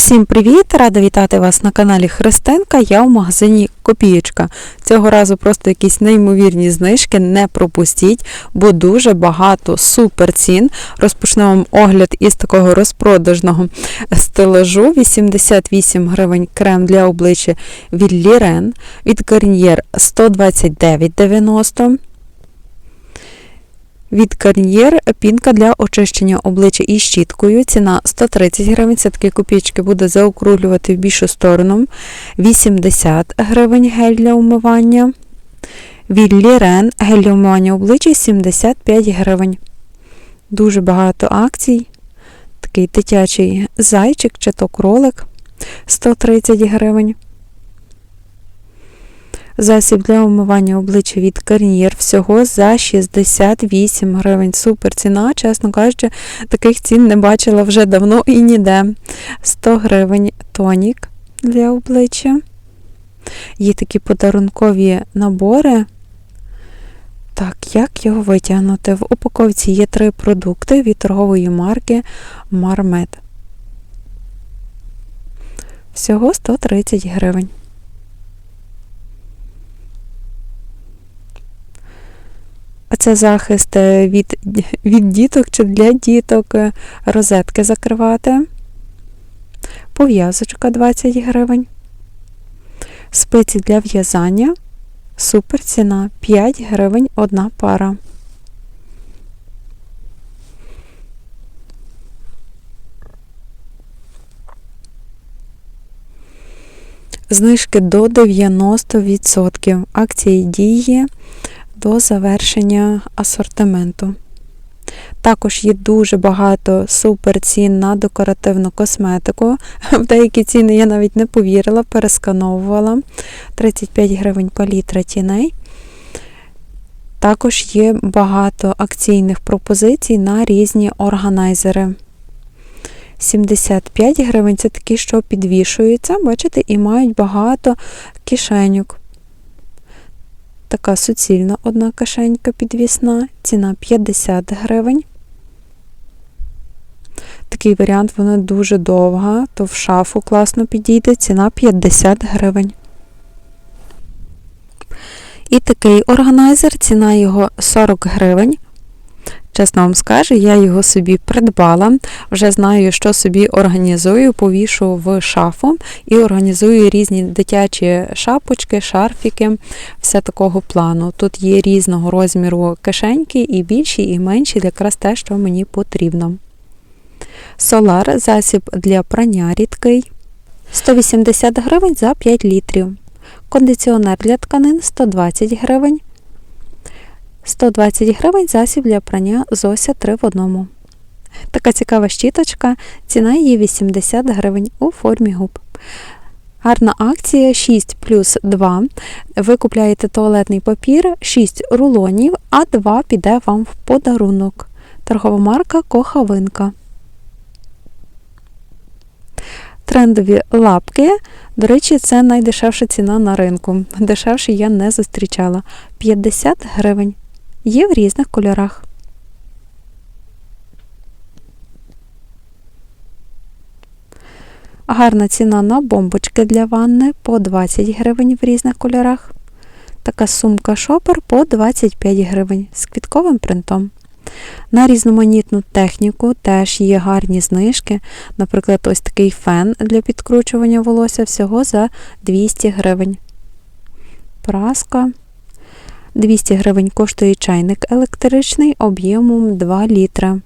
Усім привіт! Рада вітати вас на каналі Христинка. Я в магазині Копієчка. Цього разу просто якісь неймовірні знижки. Не пропустіть, бо дуже багато супер цін. Вам огляд із такого розпродажного стелажу. 88 гривень крем для обличчя від Лірен, від Garnier 129,90. Від Garnier пінка для очищення обличчя із щіткою. Ціна 130 гривень. Це такі копійки буде заокруглювати в більшу сторону. 80 гривень гель для умивання. Від Лірен гель для умивання обличчя 75 гривень. Дуже багато акцій. Такий дитячий зайчик чи то кролик 130 гривень. Засіб для умивання обличчя від Garnier всього за 68 гривень. Супер ціна, чесно кажучи, таких цін не бачила вже давно і ніде. 100 гривень тонік для обличчя. Є такі подарункові набори. Так, як його витягнути? В упаковці є три продукти від торгової марки Marmet. Всього 130 гривень. Це захист е, від, від діток чи для діток, е, розетки закривати. Пов'язочка 20 гривень. Спиці для в'язання. Супер ціна 5 гривень одна пара. Знижки до 90%. Акції дії до завершення асортименту. Також є дуже багато супер цін на декоративну косметику. В деякі ціни я навіть не повірила, перескановувала 35 гривень палітра тіней. Також є багато акційних пропозицій на різні органайзери. 75 гривень це такі, що підвішуються, бачите, і мають багато кишеньок. Така суцільна одна кишенька підвісна, ціна 50 гривень. Такий варіант, вона дуже довга, то в шафу класно підійде, ціна 50 гривень. І такий органайзер, ціна його 40 гривень. Чесно вам скажу, я його собі придбала, вже знаю, що собі організую, повішу в шафу і організую різні дитячі шапочки, шарфіки, все такого плану. Тут є різного розміру кишеньки, і більші, і менші, якраз те, що мені потрібно. Солар засіб для прання рідкий 180 гривень за 5 літрів. Кондиціонер для тканин 120 гривень. 120 гривень засіб для прання Зося 3 в одному. Така цікава щіточка, ціна її 80 гривень у формі губ. Гарна акція 6 плюс 2. Ви купляєте туалетний папір, 6 рулонів, а 2 піде вам в подарунок. Торгова марка Кохавинка. Трендові лапки. До речі, це найдешевша ціна на ринку. Дешевше я не зустрічала. 50 гривень. Є в різних кольорах. Гарна ціна на бомбочки для ванни по 20 гривень в різних кольорах. Така сумка шопер по 25 гривень з квітковим принтом. На різноманітну техніку теж є гарні знижки. Наприклад, ось такий фен для підкручування волосся всього за 200 гривень. Праска 200 гривень коштує чайник електричний об'ємом 2 літра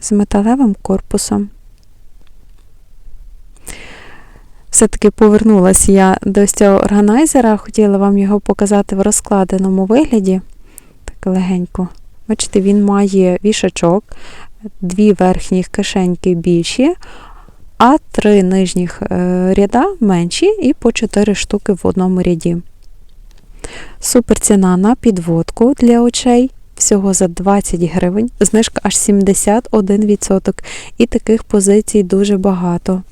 з металевим корпусом. Все-таки повернулася я до цього органайзера, хотіла вам його показати в розкладеному вигляді. Так легенько. Бачите, він має вішачок, дві верхніх кишеньки більші, а три нижніх е, ряда менші і по 4 штуки в одному ряді. Супер ціна на підводку для очей. Всього за 20 гривень, знижка аж 71%. І таких позицій дуже багато.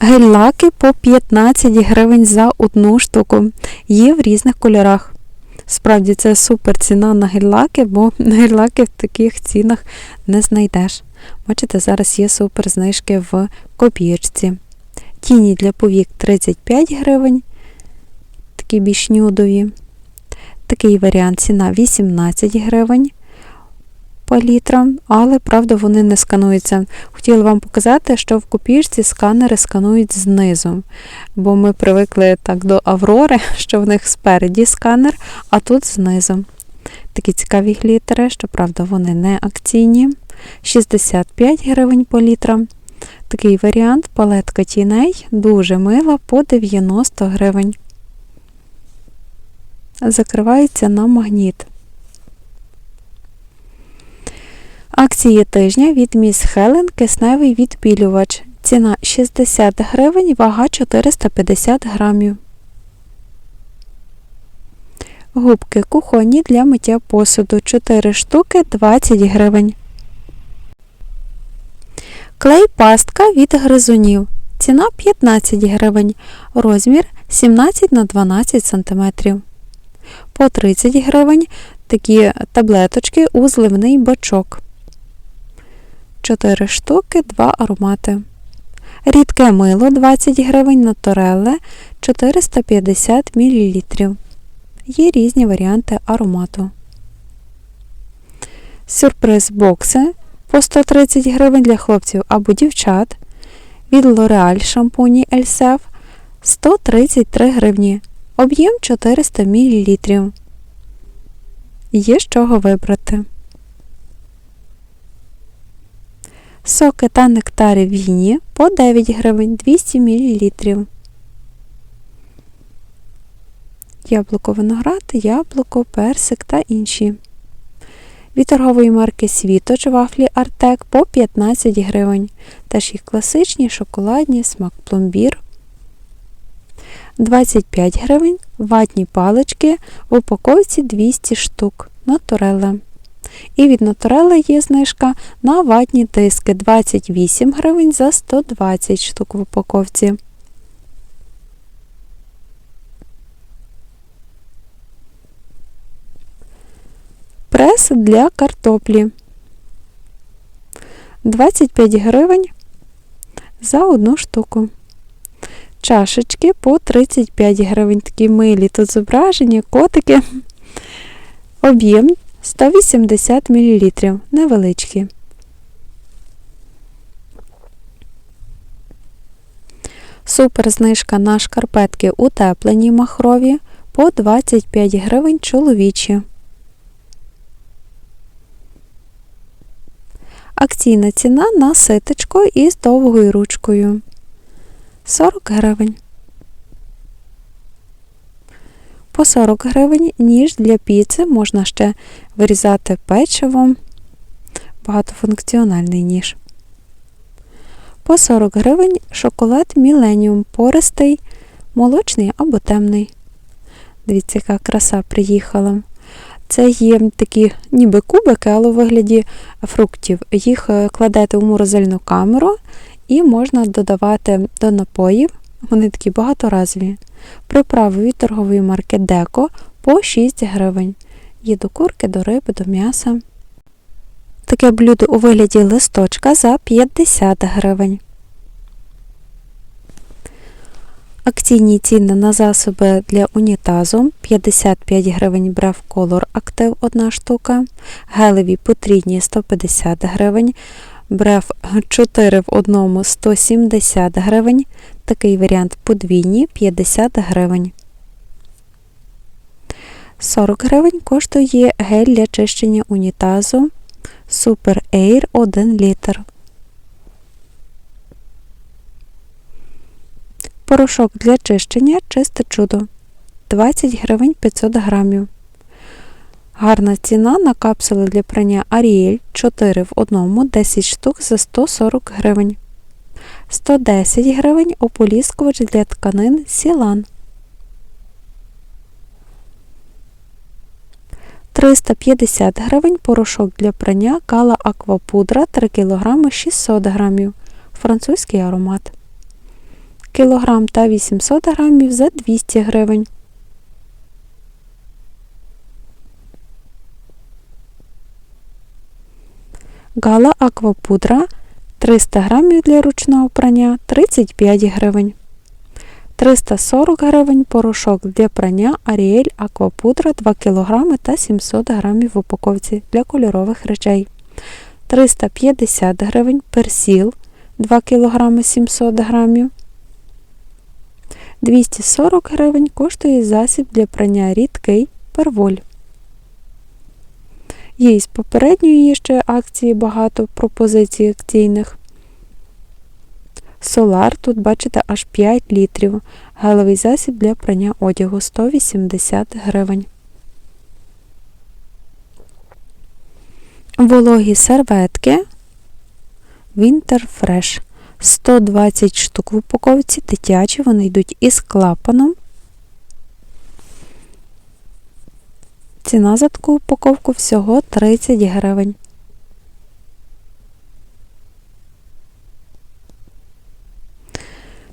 Гель-лаки по 15 гривень за одну штуку. Є в різних кольорах. Справді це супер ціна на гель-лаки, бо гель-лаки в таких цінах не знайдеш. Бачите, зараз є супер знижки в копієчці. Тіні для повік 35 гривень, такі більш нюдові. Такий варіант ціна 18 гривень палітра, але правда вони не скануються. Хотіла вам показати, що в копіжці сканери сканують знизу, бо ми привикли так до Аврори, що в них спереді сканер, а тут знизу. Такі цікаві глітери, щоправда, вони не акційні. 65 гривень по літра. Такий варіант палетка тіней, дуже мила по 90 гривень. Закривається на магніт. Акції тижня від Міс Хелен кисневий відпілювач. Ціна 60 гривень, вага 450 грамів. Губки кухонні для миття посуду 4 штуки 20 гривень. Клей пастка від гризунів. Ціна 15 гривень. Розмір 17 на 12 см. По 30 гривень такі таблеточки у зливний бачок. 4 штуки, 2 аромати. Рідке мило 20 гривень натуреле 450 мл. Є різні варіанти аромату. Сюрприз бокси по 130 гривень для хлопців або дівчат. Від L'Oreal шампуні Ельсеф 133 гривні. Об'єм 400 мл. Є з чого вибрати. Соки та нектари віні по 9 гривень 200 мл. Яблуко виноград, яблуко, персик та інші. Від торгової марки Світоч вафлі Артек по 15 гривень. Теж їх класичні, шоколадні, смак пломбір. 25 гривень ватні палички в упаковці 200 штук. Натурелла. І від Наторелла є знижка на ватні диски 28 гривень за 120 штук в упаковці. Прес для картоплі 25 гривень за одну штуку. Чашечки по 35 гривень, такі милі. Тут зображені котики. Об'єм 180 мл. Невеличкі. Супер знижка на шкарпетки утеплені махрові по 25 гривень чоловічі. Акційна ціна на ситочко із довгою ручкою 40 гривень. По 40 гривень ніж для піци можна ще вирізати печивом. Багатофункціональний ніж. По 40 гривень шоколад Міленіум пористий, молочний або темний. Дивіться, яка краса приїхала. Це є такі ніби кубики, але у вигляді фруктів. Їх е, кладете у морозильну камеру і можна додавати до напоїв. Вони такі багаторазові. Приправи від торгової марки Деко по 6 гривень. Є до курки, до риби, до м'яса. Таке блюдо у вигляді листочка за 50 гривень. Акційні ціни на засоби для унітазу 55 гривень брав колор актив 1 штука, гелеві потрійні 150 гривень, брев 4 в одному 170 гривень, такий варіант подвійні 50 гривень. 40 гривень коштує гель для чищення унітазу Super Air 1 літр. Порошок для чищення чисте чудо 20 гривень 500 грамів. Гарна ціна на капсули для прання Ariel 4 в одному 10 штук за 140 гривень. 110 гривень ополіскувач для тканин Сілан. 350 гривень порошок для прання кала аквапудра 3 кг 600 г. Французький аромат. Кілограм та 800 грамів за 200 гривень. Гала Аквапудра 300 грамів для ручного прання 35 гривень. 340 гривень порошок для прання Ariel Аквапудра 2 кг та 700 грамів в упаковці для кольорових речей. 350 гривень персіл 2 кг 700 грамів. 240 гривень коштує засіб для прання рідкий перволь. Є із попередньої ще акції багато пропозицій акційних. Солар, тут бачите аж 5 літрів. Гелевий засіб для прання одягу 180 гривень. Вологі серветки Winter Fresh 120 штук в упаковці, дитячі, вони йдуть із клапаном. Ціна за таку упаковку всього 30 гривень.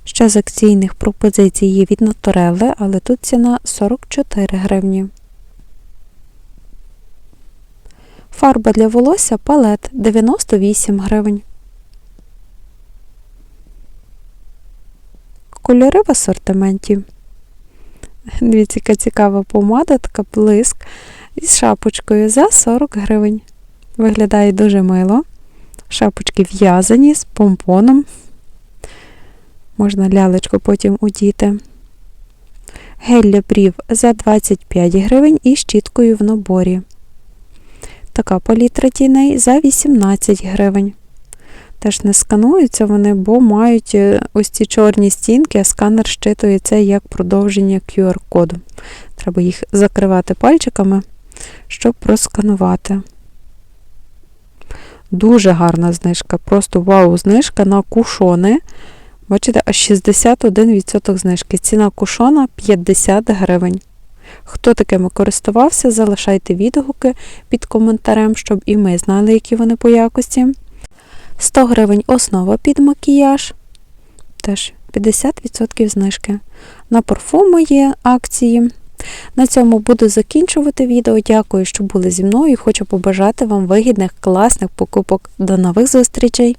Ще з акційних пропозицій є від Наторели, але тут ціна 44 гривні. Фарба для волосся палет 98 гривень. Кольори в асортименті. Дивіться, яка цікава помада, така блиск із шапочкою за 40 гривень. Виглядає дуже мило. Шапочки в'язані з помпоном. Можна лялечку потім удіти. Гель для брів за 25 гривень і щіткою в наборі. Така палітра тіней за 18 гривень. Теж не скануються вони, бо мають е, ось ці чорні стінки, а сканер щитує це як продовження QR-коду. Треба їх закривати пальчиками, щоб просканувати. Дуже гарна знижка, просто вау, знижка на кушони. Бачите, аж 61% знижки. Ціна кушона 50 гривень. Хто такими користувався, залишайте відгуки під коментарем, щоб і ми знали, які вони по якості. 100 гривень основа під макіяж. Теж 50% знижки. На парфуми є акції. На цьому буду закінчувати відео. Дякую, що були зі мною. і Хочу побажати вам вигідних, класних покупок. До нових зустрічей!